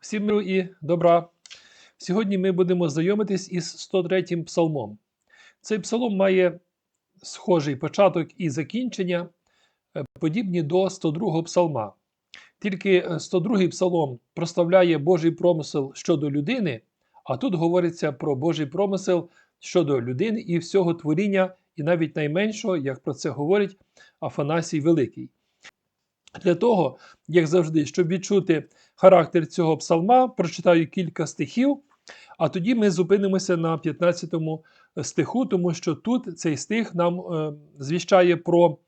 Всім миру і добра. Сьогодні ми будемо знайомитись із 103-м псалмом. Цей псалом має схожий початок і закінчення, е, подібні до 102-го псалма. Тільки 102-й псалом прославляє Божий промисел щодо людини, а тут говориться про Божий промисел щодо людини і всього творіння, і навіть найменшого, як про це говорить Афанасій Великий. Для того, як завжди, щоб відчути характер цього псалма, прочитаю кілька стихів, а тоді ми зупинимося на 15 стиху, тому що тут цей стих нам е, звіщає про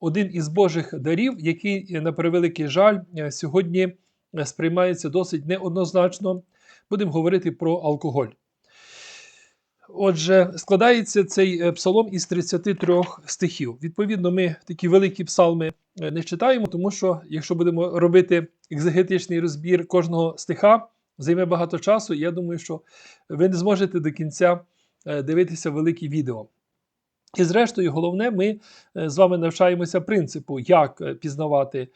один із Божих дарів, який, на превеликий жаль, е, сьогодні е, сприймається досить неоднозначно. Будемо говорити про алкоголь. Отже, складається цей е, псалом із 33 стихів. Відповідно, ми такі великі псалми е, не читаємо, тому що, якщо будемо робити екзегетичний розбір кожного стиха, займе багато часу. і Я думаю, що ви не зможете до кінця е, дивитися великі відео. І, зрештою, головне, ми з вами навчаємося принципу, як пізнавати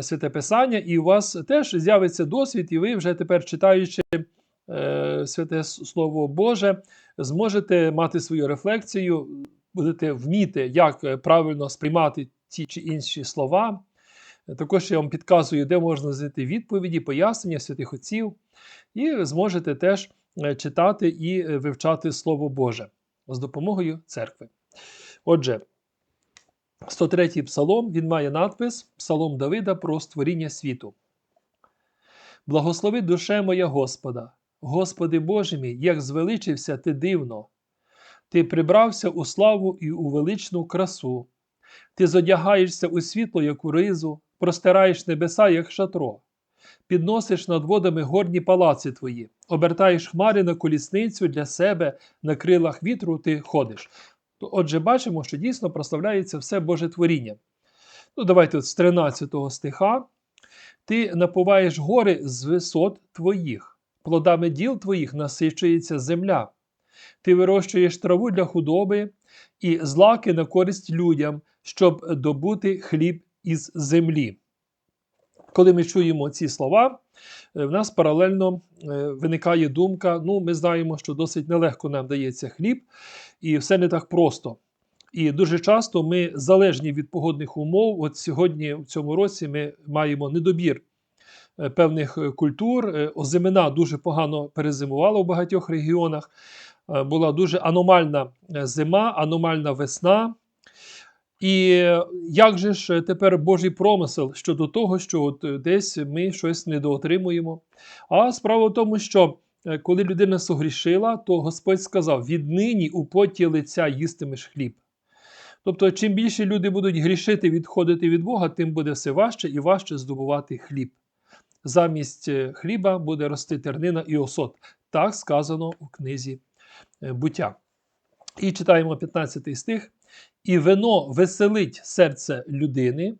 святе Писання, і у вас теж з'явиться досвід, і ви вже тепер читаючи святе Слово Боже, зможете мати свою рефлексію, будете вміти, як правильно сприймати ті чи інші слова. Також я вам підказую, де можна знайти відповіді, пояснення святих отців, і зможете теж читати і вивчати Слово Боже з допомогою церкви. Отже, 103 й псалом він має надпис Псалом Давида про створіння світу. Благослови душе моя Господа, Господи Боже мій, як звеличився ти дивно, ти прибрався у славу і у величну красу, ти зодягаєшся у світло, як у ризу, простираєш небеса, як шатро, підносиш над водами горні палаци твої, обертаєш хмари на колісницю для себе, на крилах вітру ти ходиш. Отже, бачимо, що дійсно прославляється все Боже творіння. Ну, Давайте от з 13 стиха. Ти напуваєш гори з висот твоїх плодами діл твоїх насичується земля. Ти вирощуєш траву для худоби і злаки на користь людям, щоб добути хліб із землі. Коли ми чуємо ці слова, е, в нас паралельно е, виникає думка: ну, ми знаємо, що досить нелегко нам дається хліб, і все не так просто. І дуже часто ми залежні від погодних умов. От сьогодні, в цьому році, ми маємо недобір певних е, культур. Е, озимина дуже погано перезимувала в багатьох регіонах. Була дуже аномальна зима, аномальна весна. І як же ж тепер Божий промисел щодо того, що от десь ми щось недоотримуємо? А справа в тому, що коли людина согрішила, то Господь сказав: віднині у поті лиця їстимеш хліб. Тобто, чим більше люди будуть грішити, відходити від Бога, тим буде все важче і важче здобувати хліб замість е, хліба буде рости тернина і осот. Так сказано у книзі е, буття. І читаємо 15 стих. І вино веселить серце людини,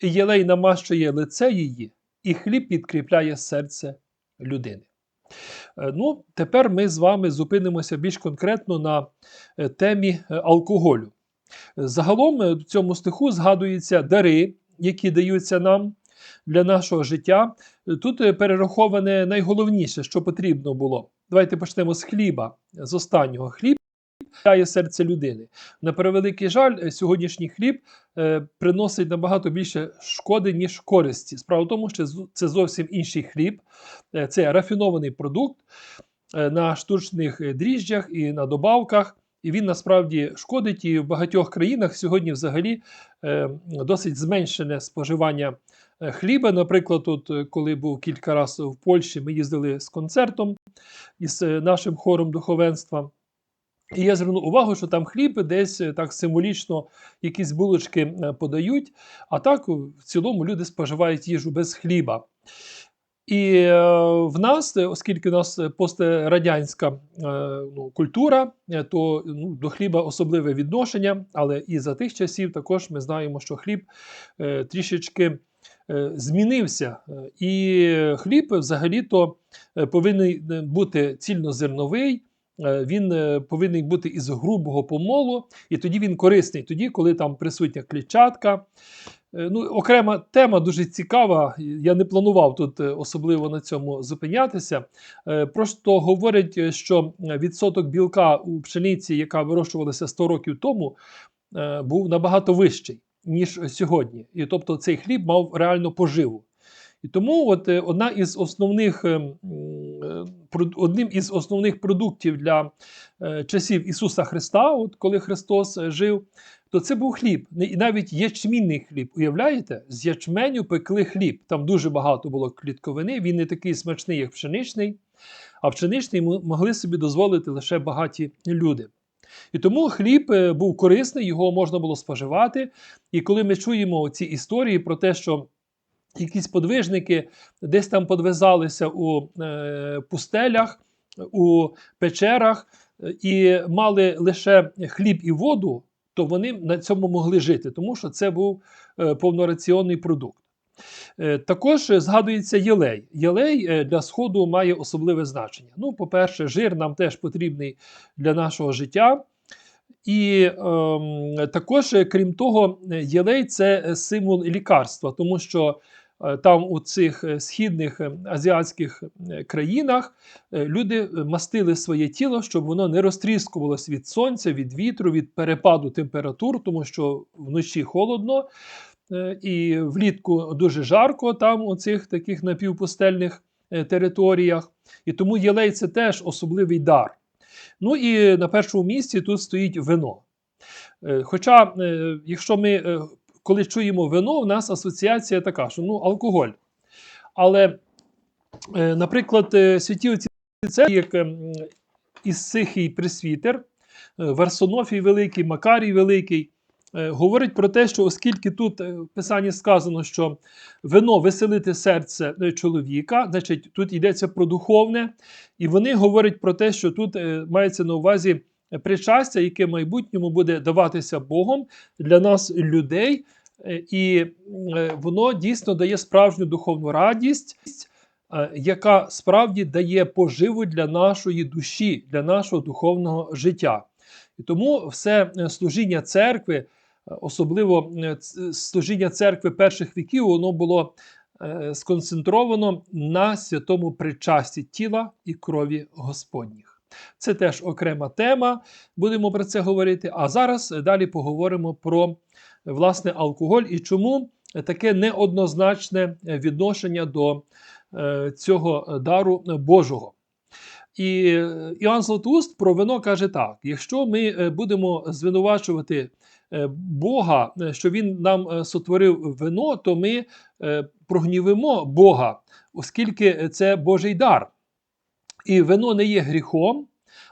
і єлей намащує лице її, і хліб підкріпляє серце людини. Е, ну, Тепер ми з вами зупинимося більш конкретно на темі алкоголю. Загалом в цьому стиху згадуються дари, які даються нам для нашого життя. Тут е, перераховане найголовніше, що потрібно було. Давайте почнемо з хліба, з останнього хліб. Дає серце людини. На превеликий жаль, е, сьогоднішній хліб е, приносить набагато більше шкоди, ніж користі. Справа в тому, що це зовсім інший хліб, це рафінований продукт на штучних дріжджах і на добавках. І він насправді шкодить. І в багатьох країнах сьогодні взагалі е, досить зменшене споживання Е, хліба. Наприклад, тут, е, коли був кілька разів в Польщі, ми їздили з концертом із нашим хором духовенства. І я звернув увагу, що там хліб десь так символічно якісь булочки подають, а так в цілому люди споживають їжу без хліба. І е, в нас, оскільки у нас пострадянська е, ну, культура, то ну, до хліба особливе відношення, але і за тих часів також ми знаємо, що хліб е, трішечки Е, змінився. Е, і хліб взагалі-то е, повинен бути цільнозерновий, е, він е, повинен бути із грубого помолу, і тоді він корисний, тоді, коли там присутня клітчатка. Е, Ну, окрема тема дуже цікава. Я не планував тут е, особливо на цьому зупинятися. Е, Просто говорять, е, що відсоток білка у пшениці, яка вирощувалася 100 років тому, е, був набагато вищий, ніж сьогодні. І тобто цей хліб мав реально поживу. І тому от е, одна із основних, е, м, е, прод- одним із основних продуктів для е, часів Ісуса Христа, от коли Христос е, жив, то це був хліб. І навіть ячмінний хліб. Уявляєте? З ячменю пекли хліб. Там дуже багато було клітковини. Він не такий смачний, як пшеничний, а пшеничний могли собі дозволити лише багаті люди. І тому хліб е, був корисний, його можна було споживати. І коли ми чуємо ці історії про те, що якісь подвижники десь там подвизалися у е, пустелях, у печерах і мали лише хліб і воду, то вони на цьому могли жити, тому що це був е, повнораціонний продукт. Е, Також згадується єлей. Єлей для сходу має особливе значення. Ну, по-перше, жир нам теж потрібний для нашого життя. І ем, також, крім того, єлей це символ лікарства, тому що там у цих е, східних е, азіатських е, країнах е, люди е, мастили своє тіло, щоб воно не розтріскувалось від сонця, від вітру, від перепаду температур, тому що вночі холодно. Е, І влітку дуже жарко там у цих таких напівпустельних е, територіях. І тому єлей це теж особливий дар. Ну і на першому місці тут стоїть вино. Е, Хоча, е, якщо ми е, коли чуємо вино, в нас асоціація така, що ну, алкоголь. Але, е, наприклад, е, святі отці це як ем, Іссихій Пресвітер, е, Варсонофій Великий, Макарій Великий. Говорить про те, що оскільки тут в Писанні сказано, що вино веселити серце чоловіка, значить тут йдеться про духовне, і вони говорять про те, що тут мається на увазі причастя, яке в майбутньому буде даватися Богом для нас, людей, е, і е, воно дійсно дає справжню духовну радість, е, яка справді дає поживу для нашої душі, для нашого духовного життя. І тому все служіння церкви, особливо служіння церкви перших віків, воно було сконцентровано на святому причасті тіла і крові Господніх. Це теж окрема тема, будемо про це говорити. А зараз далі поговоримо про власне алкоголь і чому таке неоднозначне відношення до е, цього дару Божого. І е, Іоанн Златоуст про вино каже так: якщо ми е, будемо звинувачувати Бога, що Він нам сотворив вино, то ми прогнівимо Бога, оскільки це Божий дар. І вино не є гріхом,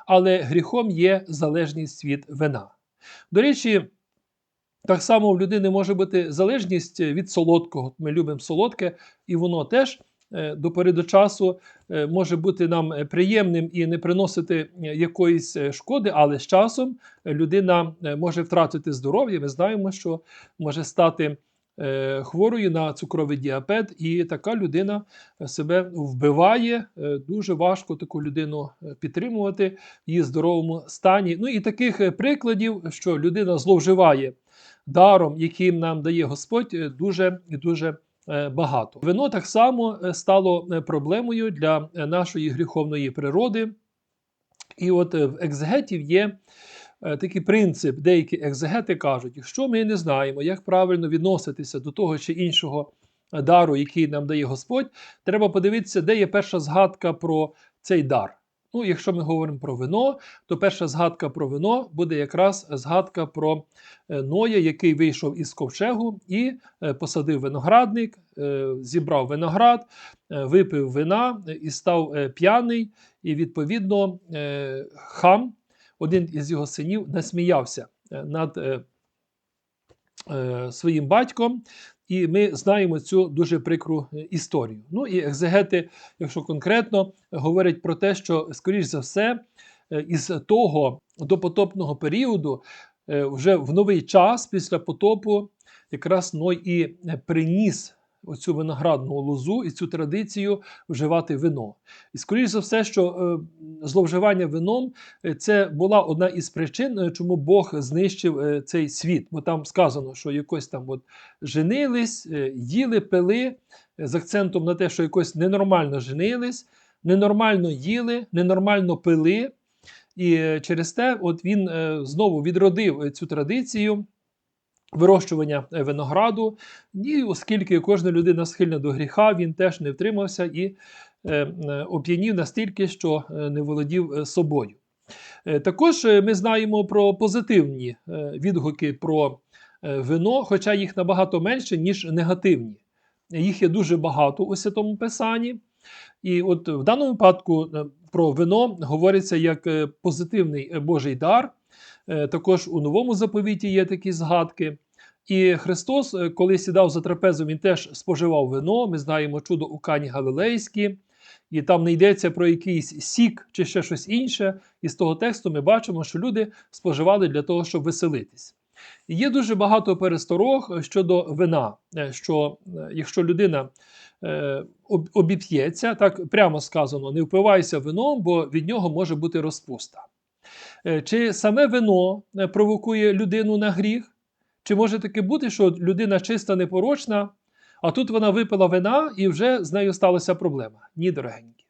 але гріхом є залежність від вина. До речі, так само в людини може бути залежність від солодкого. Ми любимо солодке, і воно теж е, до пори до часу е, може бути нам приємним і не приносити е, якоїсь шкоди, але з часом людина може втратити здоров'я. Ми знаємо, що може стати е, хворою на цукровий діабет, і така людина е, себе вбиває. Е, Дуже важко таку людину підтримувати в її здоровому стані. Ну і таких прикладів, що людина зловживає даром, яким нам дає Господь, дуже і дуже багато. Вино так само стало проблемою для нашої гріховної природи. І от в екзегетів є такий принцип, деякі екзегети кажуть, якщо ми не знаємо, як правильно відноситися до того чи іншого е, дару, який нам дає Господь, треба подивитися, де є перша згадка про цей дар. Ну, якщо ми говоримо про вино, то перша згадка про вино буде якраз згадка про е, Ноя, який вийшов із ковчегу і е, посадив виноградник, е, зібрав виноград, е, випив вина е, і став е, п'яний. І відповідно е, хам, один із його синів, насміявся е, над е, е, своїм батьком. І ми знаємо цю дуже прикру історію. Ну і екзегети, якщо конкретно, говорять про те, що, скоріш за все, із того допотопного періоду, вже в новий час після потопу, якраз Ной і приніс оцю виноградну лозу і цю традицію вживати вино. І скоріш за все, що е, зловживання вином е, це була одна із причин, е, чому Бог знищив цей світ. Бо там сказано, що якось там от женились, їли, пили з акцентом на те, що якось ненормально женились, ненормально їли, ненормально пили. І через те от він знову відродив цю традицію вирощування е, винограду. І оскільки кожна людина схильна до гріха, він теж не втримався і е, е, оп'янів настільки, що не володів собою. Також ми знаємо про позитивні відгуки про вино, хоча їх набагато менше, ніж негативні. Їх є дуже багато у Святому Писанні. І от в даному випадку про вино говориться як позитивний Божий дар. Е, Також у новому заповіті є такі згадки. І Христос, е, коли сідав за трапезу, він теж споживав вино. Ми знаємо чудо у Кані Галилейській, і там не йдеться про якийсь сік чи ще щось інше. І з того тексту ми бачимо, що люди споживали для того, щоб веселитись. І є дуже багато пересторог щодо вина, е, що якщо людина обіп'ється, так прямо сказано, не впивайся вином, бо від нього може бути розпуста. Е, Чи саме вино е, провокує людину на гріх? Чи може таке бути, що людина чиста, непорочна, а тут вона випила вина і вже з нею сталася проблема? Ні, дорогенькі.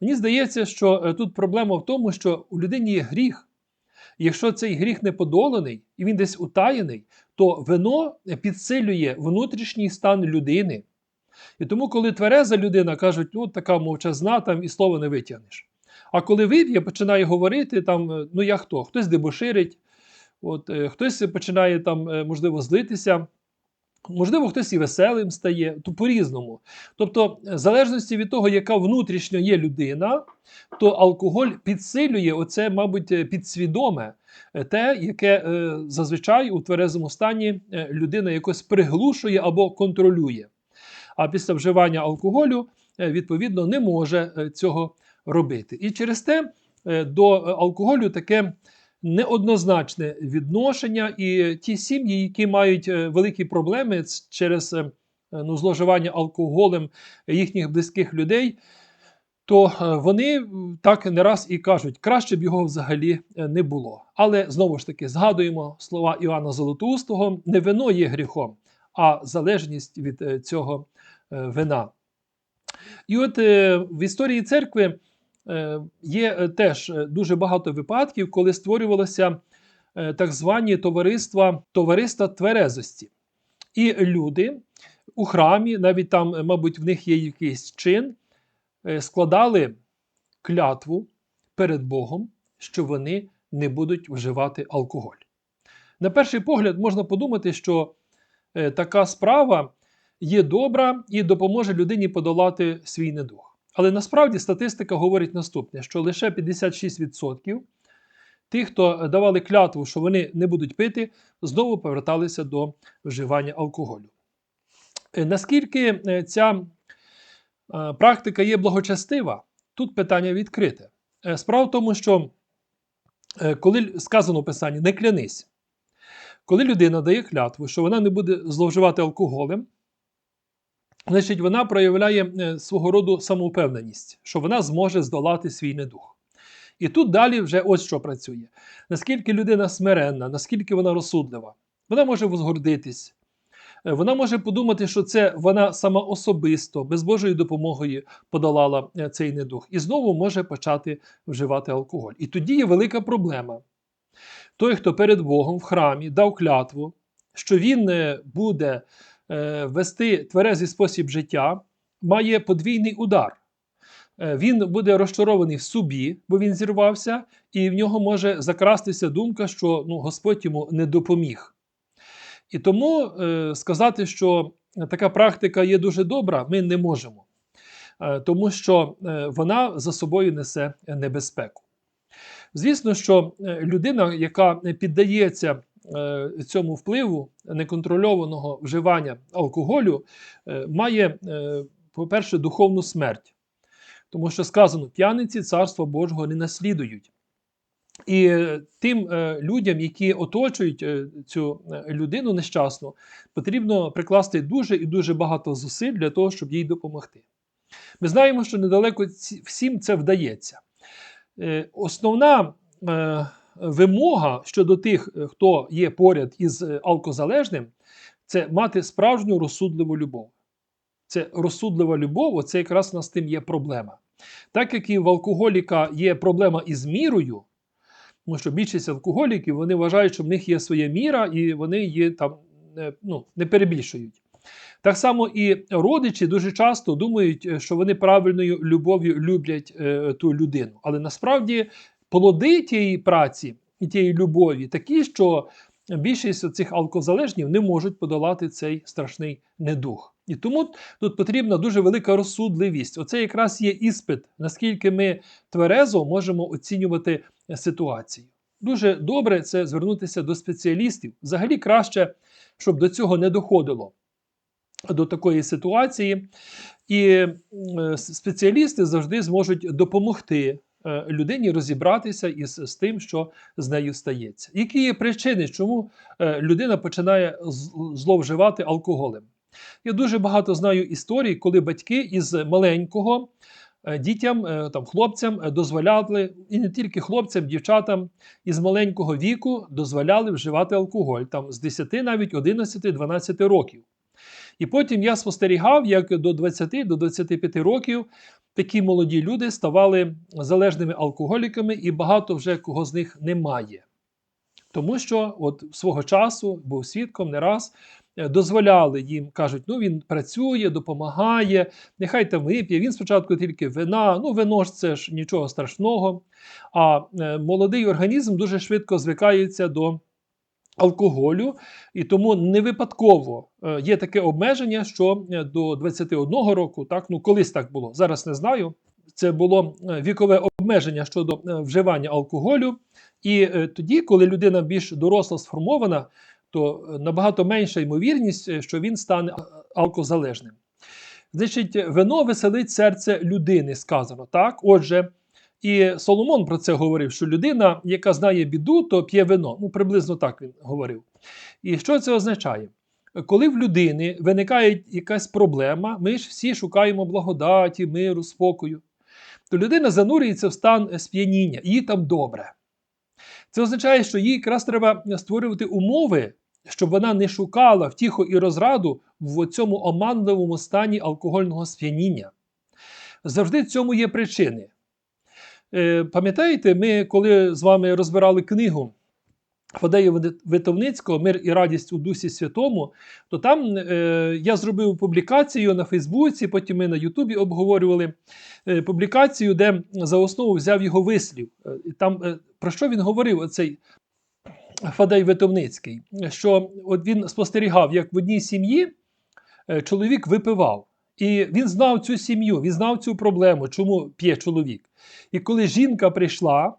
Мені здається, що е, тут проблема в тому, що у людині є гріх. Якщо цей гріх не подоланий і він десь утаєний, то вино підсилює внутрішній стан людини. І тому, коли твереза людина кажуть, ну така мовчазна, там і слова не витягнеш. А коли вип'є, починає говорити, там, е, ну я хто? Хтось дебоширить, от, е, хтось починає там, е, можливо, злитися. Можливо, хтось і веселим стає, то по-різному. Тобто, в залежності від того, яка внутрішньо є людина, то алкоголь підсилює оце, мабуть, підсвідоме, те, яке е, зазвичай у тверезому стані людина якось приглушує або контролює. А після вживання алкоголю, відповідно, не може цього робити. І через те е, до алкоголю таке неоднозначне відношення, і ті сім'ї, які мають е, великі проблеми через е, ну, зловживання алкоголем їхніх близьких людей, то вони так не раз і кажуть, краще б його взагалі не було. Але знову ж таки згадуємо слова Іоанна Золотоустого: не вино є гріхом, а залежність від цього вина. І от в історії церкви є е, теж е, дуже багато випадків, коли створювалося е, так звані товариства, товариства тверезості. І люди у храмі, навіть там, е, мабуть, в них є якийсь чин, е, складали клятву перед Богом, що вони не будуть вживати алкоголь. На перший погляд можна подумати, що е, така справа є добра і допоможе людині подолати свій недух. Але насправді статистика говорить наступне: що лише 56% тих, хто давали клятву, що вони не будуть пити, знову поверталися до вживання алкоголю. Е, Наскільки е, ця е, практика є благочестива, тут питання відкрите. Справа в тому, що коли сказано в Писанні не клянись, коли людина дає клятву, що вона не буде зловживати алкоголем, значить вона проявляє е, свого роду самовпевненість, що вона зможе здолати свій недух. І тут далі вже ось що працює. Наскільки людина смиренна, наскільки вона розсудлива, вона може возгордитись, Е, вона може подумати, що це вона сама особисто, без Божої допомоги подолала е, цей недух, і знову може почати вживати алкоголь. І тоді є велика проблема. Той, хто перед Богом в храмі дав клятву, що він буде вести тверезий спосіб життя, має подвійний удар. Е, Він буде розчарований в собі, бо він зірвався, і в нього може закрастися думка, що ну, Господь йому не допоміг. І тому е, сказати, що така практика є дуже добра, ми не можемо, Е, тому що е, вона за собою несе небезпеку. Звісно, що е, людина, яка піддається е, цьому впливу неконтрольованого вживання алкоголю, е, має, е, по-перше, духовну смерть. Тому що сказано, п'яниці царства Божого не наслідують. І е, тим е, людям, які оточують е, цю е, людину нещасну, потрібно прикласти дуже і дуже багато зусиль для того, щоб їй допомогти. Ми знаємо, що недалеко всім це вдається. Е, Основна е, вимога щодо тих, е, хто є поряд із е, алкозалежним, це мати справжню розсудливу любов. Це розсудлива любов, оце якраз у нас з тим є проблема. Так як і в алкоголіка є проблема із мірою, тому що більшість алкоголіків вони вважають, що в них є своя міра, і вони її там не, ну, не перебільшують. Так само і родичі дуже часто думають, е, що вони правильною любов'ю люблять е, ту людину. Але насправді плоди тієї праці і тієї любові такі, що більшість цих алкозалежнів не можуть подолати цей страшний недух. І тому тут потрібна дуже велика розсудливість. Оце якраз є іспит, наскільки ми тверезо можемо оцінювати ситуацію. Дуже добре це звернутися до спеціалістів. Взагалі краще, щоб до цього не доходило до такої ситуації. І е, спеціалісти завжди зможуть допомогти людині розібратися із з тим, що з нею стається. Які є причини, чому е, людина починає зловживати алкоголем? Я дуже багато знаю історій, коли батьки із маленького е, дітям, е, там, хлопцям е, дозволяли, і не тільки хлопцям, дівчатам із маленького віку дозволяли вживати алкоголь, там, з 10 навіть 11-12 років. І потім я спостерігав, як до 20 до 25 років такі молоді люди ставали залежними алкоголіками, і багато вже кого з них немає. Тому що от свого часу був свідком не раз. е, Дозволяли їм, кажуть, ну він працює, допомагає, нехай там вип'є. Він спочатку тільки вина, ну вино ж це ж нічого страшного. А е, молодий організм дуже швидко звикається до алкоголю, і тому не випадково е, є таке обмеження, що е, до 21 року, так ну колись так було, зараз не знаю. Це було е, вікове обмеження щодо вживання алкоголю. І тоді, коли людина більш доросла сформована, то набагато менша ймовірність, що він стане алкозалежним. Значить, вино веселить серце людини, сказано так. Отже, і Соломон про це говорив, що людина, яка знає біду, то п'є вино. Ну, приблизно так він говорив. І що це означає? Коли в людини виникає якась проблема, ми ж всі шукаємо благодаті, миру, спокою, то людина занурюється в стан сп'яніння, їй там добре. Це означає, що їй якраз треба створювати умови, щоб вона не шукала втіху і розраду в цьому оманливому стані алкогольного сп'яніння. Завжди в цьому є причини. Е, Пам'ятаєте, ми коли з вами розбирали книгу Фадея Витовницького Мир і радість у Дусі Святому, то там е, я зробив публікацію на Фейсбуці, потім ми на Ютубі обговорювали е, публікацію, де за основу взяв його вислів. Там про що він говорив, оцей Фадей Витовницький? Що от він спостерігав, як в одній сім'ї чоловік випивав. І він знав цю сім'ю, він знав цю проблему, чому п'є чоловік. І коли жінка прийшла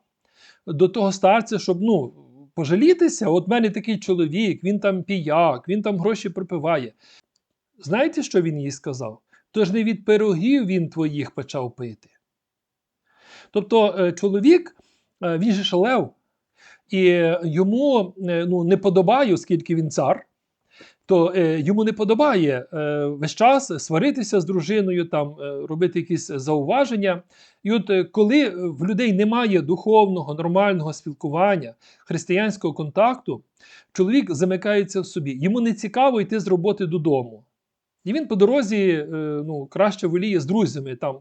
до того старця, щоб ну, пожалітися, от в мене такий чоловік, він там піяк, він там гроші припиває. Знаєте, що він їй сказав? Тож не від пирогів він твоїх почав пити. Тобто е, чоловік, е, він же шалев, і йому е, ну, не подобає, оскільки він цар, то е, йому не подобає е, весь час сваритися з дружиною, там, е, робити якісь зауваження. І от е, коли в людей немає духовного, нормального спілкування, християнського контакту, чоловік замикається в собі. Йому не цікаво йти з роботи додому. І він по дорозі е, ну, краще воліє з друзями там,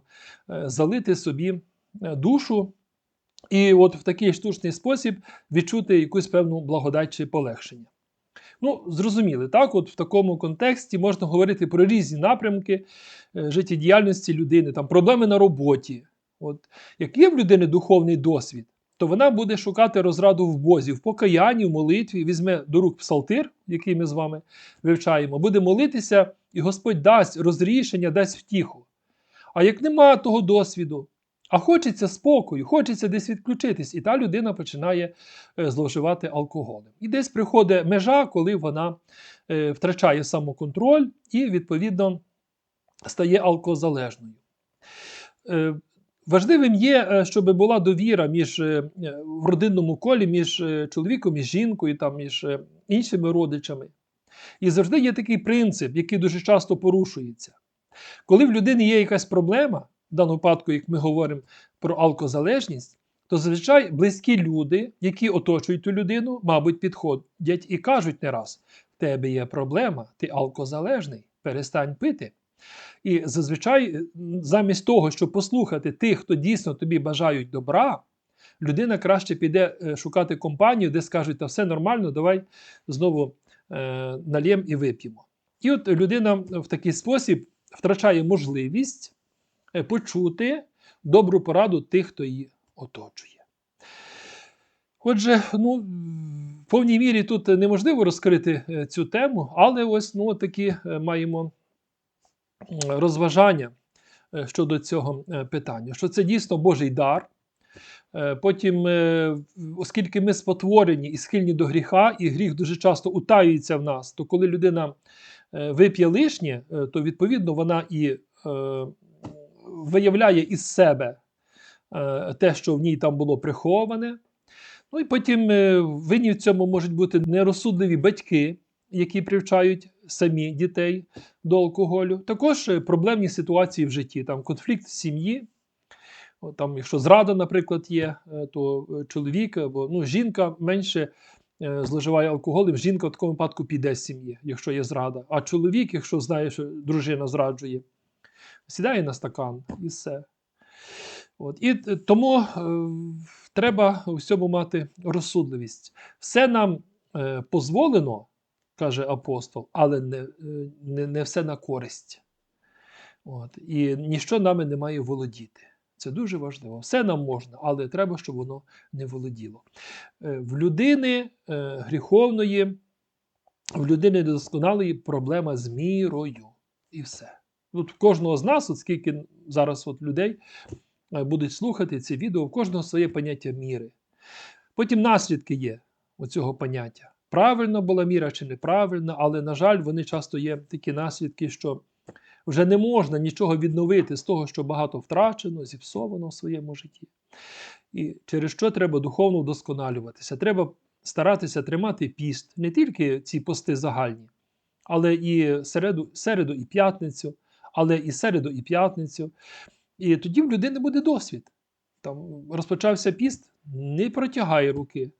е, залити собі е, душу. І от в такий штучний спосіб відчути якусь певну благодать чи полегшення. Ну, зрозуміли, так, от в такому контексті можна говорити про різні напрямки е, життєдіяльності людини, там проблеми на роботі. От, як є в людини духовний досвід, то вона буде шукати розраду в Бозі, в покаянні, в молитві, візьме до рук псалтир, який ми з вами вивчаємо, буде молитися, і Господь дасть розрішення, дасть втіху. А як нема того досвіду, а хочеться спокою, хочеться десь відключитись, і та людина починає е, зловживати алкоголем. І десь приходить межа, коли вона е, втрачає самоконтроль і, відповідно, стає алкозалежною. Е, Важливим є, щоб була довіра між в родинному колі між чоловіком і жінкою, там, між іншими родичами. І завжди є такий принцип, який дуже часто порушується. Коли в людини є якась проблема, в даному випадку, як ми говоримо про алкозалежність, то зазвичай близькі люди, які оточують ту людину, мабуть, підходять і кажуть не раз: в тебе є проблема, ти алкозалежний, перестань пити. І зазвичай, е, замість того, щоб послухати тих, хто дійсно тобі бажають добра, людина краще піде е, шукати компанію, де скажуть, та все нормально, давай знову е, нальємо і вип'ємо. І от людина в такий спосіб втрачає можливість почути добру пораду тих, хто її оточує. Отже, ну, в повній мірі тут неможливо розкрити е, цю тему, але ось ну, такі е, маємо розважання е, щодо цього е, питання, що це дійсно Божий дар. Е, Потім, е, оскільки ми спотворені і схильні до гріха, і гріх дуже часто утаюється в нас, то коли людина е, вип'є лишнє, е, то відповідно вона і е, виявляє із себе е, те, що в ній там було приховане. Ну і потім е, винні в цьому можуть бути нерозсудливі батьки, які привчають самі дітей до алкоголю. Також е, проблемні ситуації в житті, там конфлікт в сім'ї. Там, якщо зрада, наприклад, є, то чоловік або ну, жінка менше зловживає алкоголем, жінка в такому випадку піде з сім'ї, якщо є зрада. А чоловік, якщо знає, що дружина зраджує, сідає на стакан і все. От. І е, тому е, треба у всьому мати розсудливість. Все нам е, дозволено, каже апостол, але не, е, не, не все на користь. От. І ніщо нами не має володіти. Це дуже важливо. Все нам можна, але треба, щоб воно не володіло. Е, В людини гріховної, в людини недосконалої проблема з мірою. І все. От кожного з нас, от скільки зараз от людей е, будуть слухати ці відео, в кожного своє поняття міри. Потім наслідки є оцього поняття. Правильно була міра чи неправильна, але, на жаль, вони часто є такі наслідки, що вже не можна нічого відновити з того, що багато втрачено, зіпсовано в своєму житті. І через що треба духовно вдосконалюватися. Треба старатися тримати піст, не тільки ці пости загальні, але і середу, середу і п'ятницю, але і середу і п'ятницю. І тоді в людини буде досвід. Там розпочався піст, не протягай руки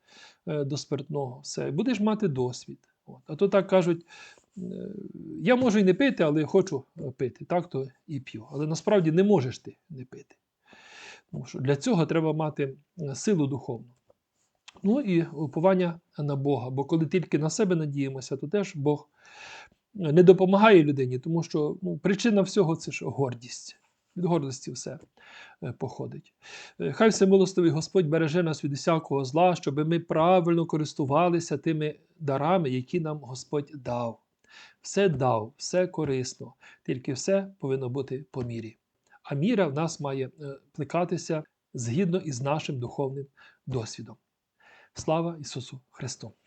е, до спиртного, все, будеш мати досвід. От. А то так кажуть, е, я можу і не пити, але хочу е, пити. Так то і п'ю. Але насправді не можеш ти не пити. Тому що для цього треба мати силу духовну. Ну і уповання на Бога. Бо коли тільки на себе надіємося, то теж Бог не допомагає людині, тому що ну, причина всього це ж гордість. Від гордості все е, походить. Е, Хай всемилостивий Господь береже нас від усякого зла, щоб ми правильно користувалися тими дарами, які нам Господь дав. Все дав, все корисно, тільки все повинно бути по мірі. А міра в нас має е, плекатися згідно із нашим духовним досвідом. Слава Ісусу Христу!